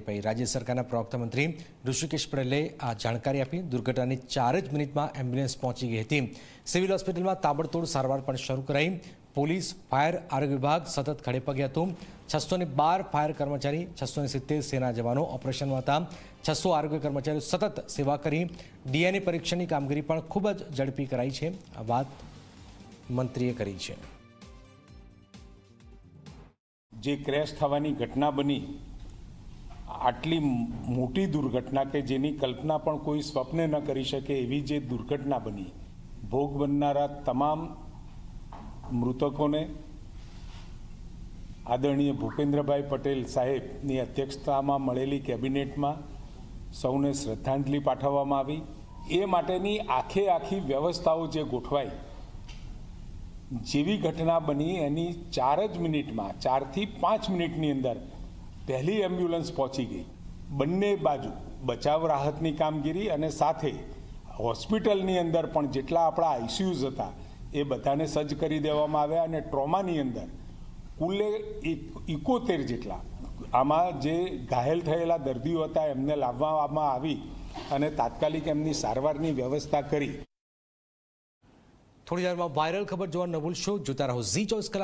તે રાજ્ય સરકારના પ્રવક્તા મંત્રી ઋષિકેશ પટેલે આ જાણકારી આપી. દુર્ઘટનાની ચાર જ મિનિટમાં એમ્બ્યુલન્સ પહોંચી ગઈ હતી. સિવિલ હોસ્પિટલમાં તાબડતોડ સારવાર પણ શરૂ કરાઈ. પોલીસ, ફાયર, આરોગ્ય વિભાગ સતત ખડે પગે હતું. છસો ને ફાયર કર્મચારી, છસો સિત્તેર સેના જવાનો ઓપરેશનમાં હતા. છસો આરોગ્ય કર્મચારીઓ સતત સેવા કરી. ડીએનએ પરીક્ષણની કામગીરી પણ ખૂબ જ ઝડપી કરાઈ છે. આ વાત મંત્રીએ કરી છે. જે ક્રેશ થવાની ઘટના બની આટલી મોટી દુર્ઘટના કે જેની કલ્પના પણ કોઈ સ્વપ્ને ન કરી શકે એવી જે દુર્ઘટના બની, ભોગ બનનારા તમામ મૃતકોને આદરણીય ભૂપેન્દ્રભાઈ પટેલ સાહેબની અધ્યક્ષતામાં મળેલી કેબિનેટમાં સૌને શ્રદ્ધાંજલિ પાઠવવામાં આવી. એ માટેની આખે આખી વ્યવસ્થાઓ જે ગોઠવાઈ, જેવી ઘટના બની એની ચાર જ મિનિટમાં, ચારથી પાંચ મિનિટની અંદર પહેલી એમ્બ્યુલન્સ પહોંચી ગઈ. બંને બાજુ બચાવ રાહતની કામગીરી અને સાથે હોસ્પિટલની અંદર પણ જેટલા આપણા આઈસીયુઝ હતા, એ બધાને સજ્જ કરી દેવામાં આવ્યા અને ટ્રોમાની અંદર કુલે ઇકોતેર જેટલા. આમાં જે ઘાયલ થયેલા દર્દીઓ હતા, એમને લાવવામાં આવી અને તાત્કાલિક એમની સારવારની વ્યવસ્થા કરી. થોડી વાયરલ ખબર જોવા ન ભૂલશો જોતા રહો ઝી ચોવીસ કલાક.